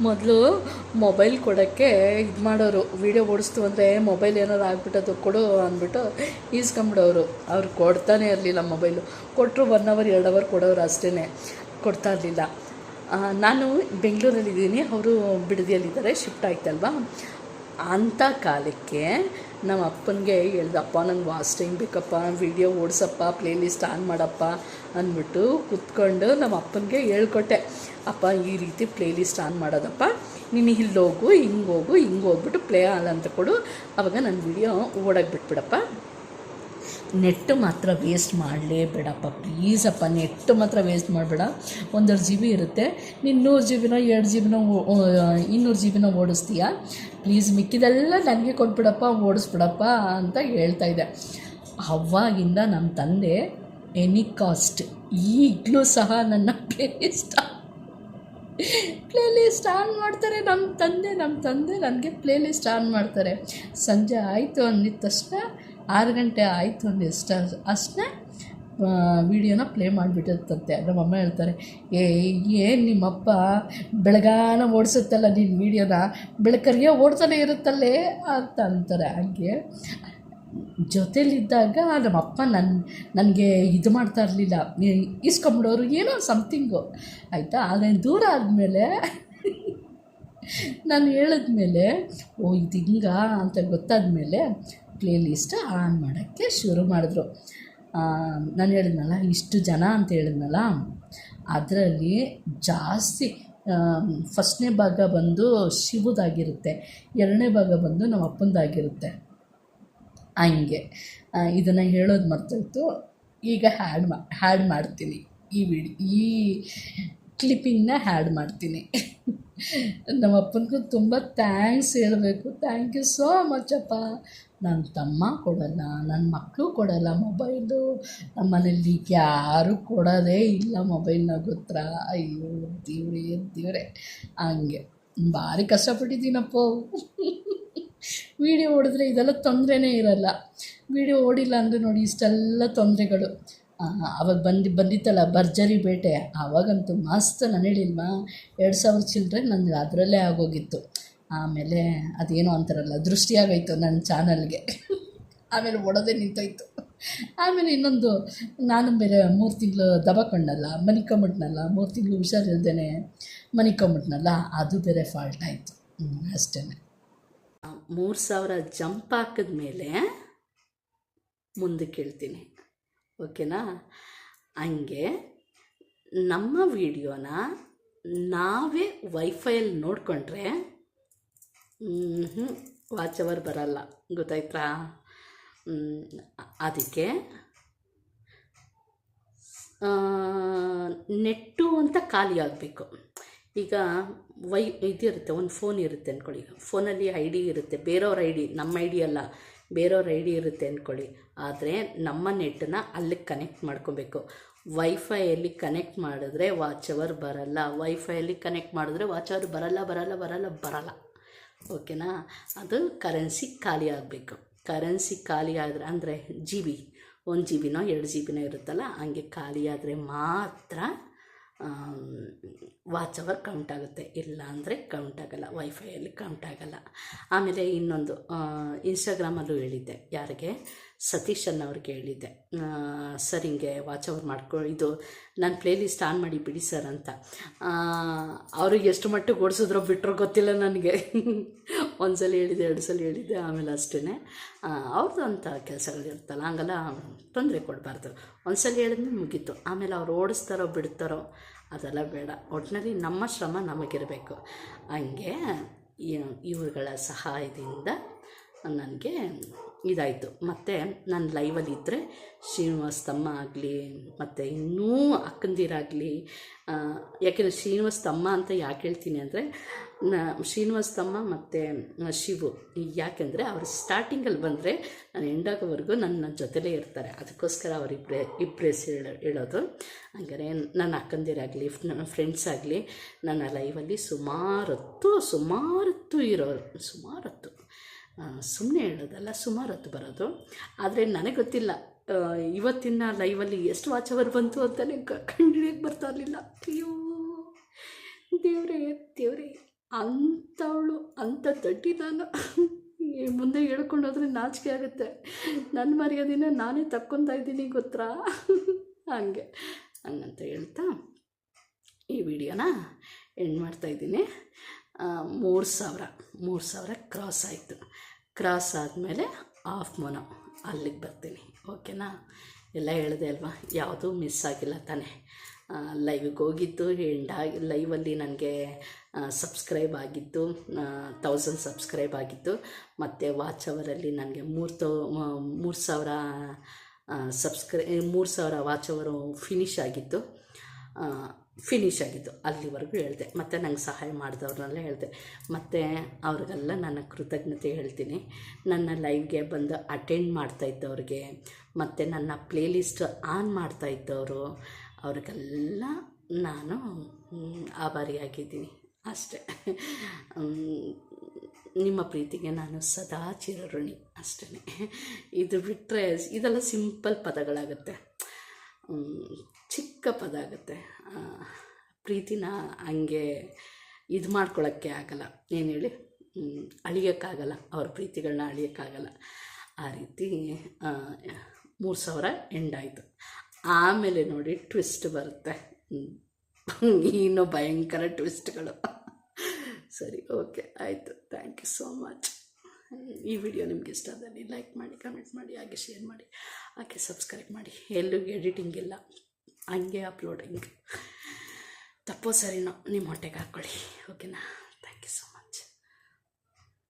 ಮೊದಲು ಮೊಬೈಲ್ ಕೊಡೋಕ್ಕೆ ಇದು ಮಾಡೋರು, ವೀಡಿಯೋ ಓಡಿಸ್ತು ಅಂದರೆ ಮೊಬೈಲ್ ಏನಾರು ಆಗ್ಬಿಟ್ಟು ಕೊಡು ಅಂದ್ಬಿಟ್ಟು ಈಸ್ಕೊಂಬಿಡೋರು. ಅವ್ರು ಕೊಡ್ತಾನೆ ಇರಲಿಲ್ಲ ಮೊಬೈಲು. ಕೊಟ್ಟರು ಒನ್ ಅವರ್ ಎರಡು ಅವರ್ ಕೊಡೋರು ಅಷ್ಟೇ ಕೊಡ್ತಾ ಇರಲಿಲ್ಲ. ನಾನು ಬೆಂಗಳೂರಲ್ಲಿದ್ದೀನಿ. ಅವರು ಬಿಡದಿಯಲ್ಲಿದ್ದಾರೆ. ಶಿಫ್ಟ್ ಆಯ್ತಲ್ವಾ? ಅಂಥ ಕಾಲಕ್ಕೆ ನಮ್ಮ ಅಪ್ಪನಿಗೆ ಹೇಳ್ದಪ್ಪ ನಂಗೆ ವಾಸ್ ಟೈಮ್ ಬೇಕಪ್ಪ, ವೀಡಿಯೋ ಓಡಿಸಪ್ಪ, ಪ್ಲೇಲಿಸ್ಟ್ ಆನ್ ಮಾಡಪ್ಪ, ಅಂದ್ಬಿಟ್ಟು ಕುತ್ಕೊಂಡು ನಮ್ಮ ಅಪ್ಪನಿಗೆ ಹೇಳ್ಕೊಟ್ಟೆ, ಅಪ್ಪ, ಈ ರೀತಿ ಪ್ಲೇಲಿಸ್ಟ್ ಆನ್ ಮಾಡೋದಪ್ಪ, ನೀನು ಹೋಗು, ಹಿಂಗೆ ಹೋಗು, ಹಿಂಗೆ ಹೋಗ್ಬಿಟ್ಟು ಪ್ಲೇ ಆಲ್ ಅಂತ ಕೊಡು, ಅವಾಗ ನನ್ನ ವೀಡಿಯೋ ಓಡೋಕೆ ಬಿಟ್ಬಿಡಪ್ಪ. ನೆಟ್ಟು ಮಾತ್ರ ವೇಸ್ಟ್ ಮಾಡಲೇಬೇಡಪ್ಪ. ಪ್ಲೀಸಪ್ಪ ನೆಟ್ಟು ಮಾತ್ರ ವೇಸ್ಟ್ ಮಾಡಬೇಡ. ಒಂದೆರಡು ಜಿ ಬಿ ಇರುತ್ತೆ. ನೀನು ನೂರು ಜಿ ಬಿನೋ ಎರಡು ಜಿ ಬಿನೋ ಇನ್ನೂರು ಜಿ ಬಿನೋ ಓಡಿಸ್ತೀಯ? ಪ್ಲೀಸ್ ಮಿಕ್ಕಿದೆಲ್ಲ ನನಗೆ ಕೊಟ್ಬಿಡಪ್ಪ, ಓಡಿಸ್ಬಿಡಪ್ಪ ಅಂತ ಹೇಳ್ತಾ ಇದ್ದೆ ಅವಾಗಿಂದ ನಮ್ಮ ತಂದೆ ಎನಿ ಕಾಸ್ಟ್ ಈಗಲೂ ಸಹ ನನ್ನ ಪ್ಲೇಲಿಸ್ಟ್ ಪ್ಲೇಲಿಸ್ಟ್ ಆನ್ ಮಾಡ್ತಾರೆ ನಮ್ಮ ತಂದೆ ನಮ್ಮ ತಂದೆ ನನಗೆ ಪ್ಲೇಲಿಸ್ಟ್ ಆನ್ ಮಾಡ್ತಾರೆ. ಸಂಜೆ ಆಯಿತು ಅಂದಿದ ತಕ್ಷಣ ಆರು ಗಂಟೆ ಆಯಿತು ಒಂದು ಎಷ್ಟು ಅಷ್ಟೇ ವಿಡಿಯೋನ ಪ್ಲೇ ಮಾಡಿಬಿಟ್ಟಿರ್ತಂತೆ. ನಮ್ಮಮ್ಮ ಹೇಳ್ತಾರೆ, ಏ, ಏನು ನಿಮ್ಮಪ್ಪ ಬೆಳಗಾನ ಓಡಿಸುತ್ತಲ್ಲ ನಿನ್ನ ವೀಡಿಯೋನ? ಬೆಳಕರಿಗೆ ಓಡ್ತಾನೆ ಇರುತ್ತಲ್ಲೇ? ಅಂತ ಅಂತಾರೆ. ಹಾಗೆ ಜೊತೇಲಿದ್ದಾಗ ನಮ್ಮಪ್ಪ ನನ್ನ ನನಗೆ ಇದು ಮಾಡ್ತಾ ಇರಲಿಲ್ಲ. ಇಸ್ಕೊಂಬಿಡೋರು ಏನೋ ಸಮಥಿಂಗು ಆಯಿತಾ? ಆದರೆ ದೂರ ಆದಮೇಲೆ ನಾನು ಹೇಳಿದ್ಮೇಲೆ, ಓ, ಇದು ಹಿಂಗ? ಅಂತ ಗೊತ್ತಾದ್ಮೇಲೆ ಪ್ಲೇಲಿಸ್ಟ್ ಆನ್ ಮಾಡೋಕ್ಕೆ ಶುರು ಮಾಡಿದ್ರು. ನಾನು ಹೇಳಿದ್ನಲ್ಲ, ಇಷ್ಟು ಜನ ಅಂತ ಹೇಳಿದ್ನಲ್ಲ, ಅದರಲ್ಲಿ ಜಾಸ್ತಿ ಫಸ್ಟ್ನೇ ಭಾಗ ಬಂದು ಶಿವದಾಗಿರುತ್ತೆ, ಎರಡನೇ ಭಾಗ ಬಂದು ನಮ್ಮ ಅಪ್ಪಂದಾಗಿರುತ್ತೆ. ಹಂಗೆ ಇದನ್ನು ಹೇಳೋದು ಮರ್ತೋಯ್ತು. ಈಗ ಹ್ಯಾಡ್ ಮಾ ಹ್ಯಾಡ್ ಮಾಡ್ತೀನಿ. ಈ ವಿಡಿ, ಈ ಕ್ಲಿಪ್ಪಿಂಗ್ನ ಹ್ಯಾಡ್ ಮಾಡ್ತೀನಿ. ನಮ್ಮ ಅಪ್ಪನಿಗೂ ತುಂಬ ಥ್ಯಾಂಕ್ಸ್ ಹೇಳಬೇಕು. ಥ್ಯಾಂಕ್ ಯು ಸೋ ಮಚ್ ಅಪ್ಪ. ನನ್ನ ತಮ್ಮ ಕೊಡಲ್ಲ ನನ್ನ ಮಕ್ಕಳು ಕೊಡಲ್ಲ ಮೊಬೈಲು ನಮ್ಮ ಮನೇಲಿ ಯಾರೂ ಕೊಡೋದೇ ಇಲ್ಲ ಮೊಬೈಲ್ನ ಗೊತ್ತಾ? ಅಯ್ಯೋ, ದೇವ್ರೇ, ದೇವ್ರೆ. ಹಂಗೆ. ಭಾರಿ ಕಷ್ಟಪಟ್ಟಿದ್ದೀನಪ್ಪ. ವೀಡಿಯೋ ಹೊಡೆದ್ರೆ ಇದೆಲ್ಲ ತೊಂದರೆನೇ ಇರಲ್ಲ. ವೀಡಿಯೋ ಓಡಿಲ್ಲ ಅಂದರೆ ನೋಡಿ ಇಷ್ಟೆಲ್ಲ ತೊಂದರೆಗಳು. ಅವಾಗ ಬಂದು, ಬಂದಿತ್ತಲ್ಲ ಭರ್ಜರಿ ಬೇಟೆ ಆವಾಗಂತೂ ಮಸ್ತ್ ನಾನು ಹೇಳಿಲ್ವಾ ಎರಡು ಸಾವಿರ ಚಿಲ್ಲರೆ ನನಗೆ ಅದರಲ್ಲೇ ಆಗೋಗಿತ್ತು. ಆಮೇಲೆ ಅದೇನೋ ಅಂತಾರಲ್ಲ ದೃಷ್ಟಿಯಾಗೋಯ್ತು ನನ್ನ ಚಾನಲ್ಗೆ. ಆಮೇಲೆ ಒಡದೆ ನಿಂತೋಯ್ತು. ಆಮೇಲೆ ಇನ್ನೊಂದು, ನಾನು ಬೇರೆ ಮೂರು ತಿಂಗಳು ದಬಕೊಂಡಲ್ಲ ಮನಿಕೊಂಬಿಟ್ನಲ್ಲ ಮೂರು ತಿಂಗಳು ಹುಷಾರಿಲ್ದೇನೆ ಮನಿಕೊಂಬಿಟ್ನಲ್ಲ ಅದು ಬೇರೆ ಫಾಲ್ಟ್ ಆಯಿತು. ಅಷ್ಟೇ. ಮೂರು ಸಾವಿರ ಜಂಪ್ ಹಾಕಿದ್ಮೇಲೆ ಮುಂದಕ್ಕೆ ಹೇಳ್ತೀನಿ ಓಕೆನಾ? ಹಂಗೆ ನಮ್ಮ ವಿಡಿಯೋನ ನಾವೇ ವೈಫೈಯಲ್ಲಿ ನೋಡಿಕೊಂಡ್ರೆ ವಾಚ್ ಅವರ್ ಬರಲ್ಲ. ಗೊತ್ತಾಯ್ತಾ? ಅದಕ್ಕೆ ನೆಟ್ಟು ಅಂತ ಖಾಲಿ ಆಗಬೇಕು. ಈಗ ವೈ, ಇದಿರುತ್ತೆ, ಒಂದು ಫೋನ್ ಇರುತ್ತೆ ಅಂದ್ಕೊಳ್ಳಿ ಫೋನಲ್ಲಿ ಐ ಡಿ ಇರುತ್ತೆ, ಬೇರೆಯವ್ರ ಐ ಡಿ, ನಮ್ಮ ಐ ಡಿ ಅಲ್ಲ. ಬೇರೆಯವ್ರ ಐ ಡಿ ಇರುತ್ತೆ ಅಂದ್ಕೊಳ್ಳಿ ಆದರೆ ನಮ್ಮ ನೆಟ್ಟನ್ನ ಅಲ್ಲಿಗೆ ಕನೆಕ್ಟ್ ಮಾಡ್ಕೊಬೇಕು. ವೈಫೈಯಲ್ಲಿ ಕನೆಕ್ಟ್ ಮಾಡಿದ್ರೆ ವಾಚ್ ಅವರ್ ಬರಲ್ಲ. ವೈಫೈಯಲ್ಲಿ ಕನೆಕ್ಟ್ ಮಾಡಿದ್ರೆ ವಾಚ್ ಅವರ್ ಬರಲ್ಲ ಬರಲ್ಲ ಬರಲ್ಲ ಬರಲ್ಲ. ಓಕೆನಾ ಅದು ಕರೆನ್ಸಿ ಖಾಲಿ ಆಗಬೇಕು. ಕರೆನ್ಸಿ ಖಾಲಿ ಆದರೆ ಅಂದರೆ ಜಿ ಬಿ ಒಂದು ಜಿ ಬಿನೋ ಎರಡು ಜಿ ಬಿನೋ ಇರುತ್ತಲ್ಲ, ಹಂಗೆ ಖಾಲಿ ಆದರೆ ಮಾತ್ರ ವಾಚ್ ಅವರ್ ಕೌಂಟ್ ಆಗುತ್ತೆ. ಇಲ್ಲ ಅಂದರೆ ಕೌಂಟ್ ಆಗಲ್ಲ. ವೈಫೈಯಲ್ಲಿ ಕೌಂಟ್ ಆಗಲ್ಲ. ಆಮೇಲೆ ಇನ್ನೊಂದು ಇನ್ಸ್ಟಾಗ್ರಾಮಲ್ಲೂ ಹೇಳಿದ್ದೆ ಯಾರಿಗೆ? ಸತೀಶನ್ ಅವ್ರಿಗೆ ಹೇಳಿದ್ದೆ. ಸರ್, ಹಿಂಗೆ ವಾಚ್ ಓವರ್ ಮಾಡ್ಕೊ, ಇದು ನಾನು ಪ್ಲೇ ಲಿಸ್ಟ್ ಆನ್ ಮಾಡಿ ಬಿಡಿ ಸರ್ ಅಂತ. ಅವ್ರಿಗೆ ಎಷ್ಟು ಮಟ್ಟಿಗೆ ಓಡಿಸಿದ್ರೋ ಬಿಟ್ಟರೋ ಗೊತ್ತಿಲ್ಲ ನನಗೆ. ಒಂದ್ಸಲ ಹೇಳಿದ್ದೆ ಎರಡು ಸಲ ಹೇಳಿದ್ದೆ ಆಮೇಲೆ ಅಷ್ಟೇ ಅವ್ರದ್ದು ಅಂತ ಕೆಲಸಗಳಿರುತ್ತಲ್ಲ ಹಂಗೆಲ್ಲ, ತೊಂದರೆ ಕೊಡಬಾರ್ದು. ಒಂದ್ಸಲ ಹೇಳಿದ್ಮೇಲೆ ಮುಗೀತು. ಆಮೇಲೆ ಅವ್ರು ಓಡಿಸ್ತಾರೋ, ಬಿಡ್ತಾರೋ, ಅದೆಲ್ಲ ಬೇಡ. ಒಟ್ಟಿನಲ್ಲಿ ನಮ್ಮ ಶ್ರಮ ನಮಗಿರಬೇಕು. ಹಂಗೆ ಇವುಗಳ ಸಹಾಯದಿಂದ ನನಗೆ ಇದಾಯಿತು. ಮತ್ತು ನಾನು ಲೈವಲ್ಲಿ ಇದ್ದರೆ ಶ್ರೀನಿವಾಸ್ ತಮ್ಮ ಆಗಲಿ, ಮತ್ತು ಇನ್ನೂ ಅಕ್ಕಂದಿರಾಗಲಿ ಯಾಕೆಂದರೆ ಶ್ರೀನಿವಾಸ್ ತಮ್ಮ ಅಂತ ಯಾಕೆ ಹೇಳ್ತೀನಿ ಅಂದರೆ, ನ, ಶ್ರೀನಿವಾಸ್ ತಮ್ಮ ಮತ್ತು ಶಿವು ಯಾಕೆಂದರೆ ಅವರು ಸ್ಟಾರ್ಟಿಂಗಲ್ಲಿ ಬಂದರೆ ನಾನು ಎಂಡಾಗೋವರೆಗೂ ನನ್ನ ಜೊತೆಲೇ ಇರ್ತಾರೆ. ಅದಕ್ಕೋಸ್ಕರ ಅವರಿಬ್ಬರೇ ಇಬ್ಬರೇ ಹೇಳೋ ಹೇಳೋದು. ಹಂಗಾರೆ ನನ್ನ ಅಕ್ಕಂದಿರಾಗಲಿ ನನ್ನ ಫ್ರೆಂಡ್ಸ್ ಆಗಲಿ, ನನ್ನ ಲೈವಲ್ಲಿ ಸುಮಾರೊತ್ತು ಸುಮಾರೊತ್ತು ಇರೋರು, ಸುಮಾರೊತ್ತು. ಸುಮ್ಮನೆ ಹೇಳೋದಲ್ಲ, ಸುಮಾರು ಹೊತ್ತು ಬರೋದು. ಆದರೆ ನನಗೆ ಗೊತ್ತಿಲ್ಲ ಇವತ್ತಿನ ಲೈವಲ್ಲಿ ಎಷ್ಟು ವಾಚ್ ಅವರ್ ಬಂತು ಅಂತ ನನಗೆ ಕಂಡಿಡಿಯಕ್ಕೆ ಬರ್ತಾ ಇರಲಿಲ್ಲ. ಅಯ್ಯೋ, ದೇವ್ರೇ ದೇವ್ರೇ. ಅಂಥವಳು, ಅಂಥ ತಟ್ಟಿ ನಾನು. ಮುಂದೆ ಹೇಳ್ಕೊಂಡೋದ್ರೆ ನಾಚಿಕೆ ಆಗುತ್ತೆ. ನನ್ನ ಮರ್ಯಾದಿನ ನಾನೇ ತಕ್ಕೊತಾ ಇದ್ದೀನಿ, ಗೊತ್ತಾ? ಹಂಗೆ. ಹಂಗಂತ ಹೇಳ್ತಾ ಈ ವಿಡಿಯೋನ ಎಂಡ್ ಮಾಡ್ತಾಯಿದ್ದೀನಿ ಮೂರು ಸಾವಿರ ಮೂರು ಸಾವಿರ ಕ್ರಾಸ್ ಆಯಿತು. ಕ್ರಾಸ್ ಆದಮೇಲೆ ಆಫ್ ಮೊನ, ಅಲ್ಲಿಗೆ ಬರ್ತೀನಿ, ಓಕೆನಾ? ಎಲ್ಲ ಹೇಳಿದೆ ಅಲ್ವಾ? ಯಾವುದೂ ಮಿಸ್ ಆಗಿಲ್ಲ ತಾನೇ. ಲೈವಿಗೆ ಹೋಗಿದ್ದು ಎಂಡಾಗಿ ಲೈವಲ್ಲಿ ನನಗೆ ಸಬ್ಸ್ಕ್ರೈಬ್ ಆಗಿದ್ದು ತೌಸಂಡ್ ಸಬ್ಸ್ಕ್ರೈಬ್ ಆಗಿದ್ದು, ಮತ್ತು ವಾಚ್ ಅವರಲ್ಲಿ ನನಗೆ ಮೂರು ತೌ ಮೂರು ಸಾವಿರ ಸಬ್ಸ್ಕ್ರೈ ಮೂರು ಸಾವಿರ ವಾಚ್ ಅವರು ಫಿನಿಶ್ ಆಗಿತ್ತು ಫಿನಿಶ್ ಆಗಿದ್ದು, ಅಲ್ಲಿವರೆಗೂ ಹೇಳಿದೆ. ಮತ್ತು ನಂಗೆ ಸಹಾಯ ಮಾಡಿದವ್ರನ್ನೆಲ್ಲ ಹೇಳಿದೆ. ಮತ್ತು ಅವ್ರಿಗೆಲ್ಲ ನನ್ನ ಕೃತಜ್ಞತೆ ಹೇಳ್ತೀನಿ. ನನ್ನ ಲೈವ್ಗೆ ಬಂದು ಅಟೆಂಡ್ ಮಾಡ್ತಾ ಇದ್ದವ್ರಿಗೆ, ಮತ್ತು ನನ್ನ ಪ್ಲೇಲಿಸ್ಟ್ ಆನ್ ಮಾಡ್ತಾ ಇದ್ದವರು, ಅವ್ರಿಗೆಲ್ಲ ನಾನು ಆಭಾರಿಯಾಗಿದ್ದೀನಿ ಅಷ್ಟೇ. ನಿಮ್ಮ ಪ್ರೀತಿಗೆ ನಾನು ಸದಾ ಚಿರಋಣಿ. ಅಷ್ಟೇ ಇದು ಬಿಟ್ಟರೆ ಇದೆಲ್ಲ ಸಿಂಪಲ್ ಪದಗಳಾಗುತ್ತೆ. ಚಿಕ್ಕ ಪದ ಆಗುತ್ತೆ. ಪ್ರೀತಿನ ಹಂಗೆ ಇದು ಮಾಡ್ಕೊಳ್ಳೋಕ್ಕೆ ಆಗಲ್ಲ. ಏನು ಹೇಳಿ? ಅಳಿಯೋಕ್ಕಾಗಲ್ಲ. ಅವ್ರ ಪ್ರೀತಿಗಳನ್ನ ಅಳಿಯೋಕ್ಕಾಗಲ್ಲ. ಆ ರೀತಿ ಮೂರು ಸಾವಿರ ಎಂಡ್ ಆಯಿತು. ಆಮೇಲೆ ನೋಡಿ ಟ್ವಿಸ್ಟ್ ಬರುತ್ತೆ. ಇನ್ನೂ ಭಯಂಕರ ಟ್ವಿಸ್ಟ್ಗಳು ಸರಿ ಓಕೆ ಆಯಿತು. ಥ್ಯಾಂಕ್ ಯು ಸೋ ಮಚ್ ಈ ವಿಡಿಯೋ ನಿಮ್ಗೆ ಇಷ್ಟ ಆದಲ್ಲಿ ಲೈಕ್ ಮಾಡಿ ಕಮೆಂಟ್ ಮಾಡಿ, ಹಾಗೆ ಶೇರ್ ಮಾಡಿ. ಹಾಗೆ ಸಬ್ಸ್ಕ್ರೈಬ್ ಮಾಡಿ. ಎಲ್ಲೂ ಎಡಿಟಿಂಗ್ ಇಲ್ಲ. ಹಂಗೆ ಅಪ್ಲೋಡಿಂಗ್ ತಪ್ಪೋ ಸರಿನೋ ನಿಮ್ಮ ಹೊಟ್ಟೆಗೆ ಹಾಕ್ಕೊಳ್ಳಿ ಓಕೆನಾ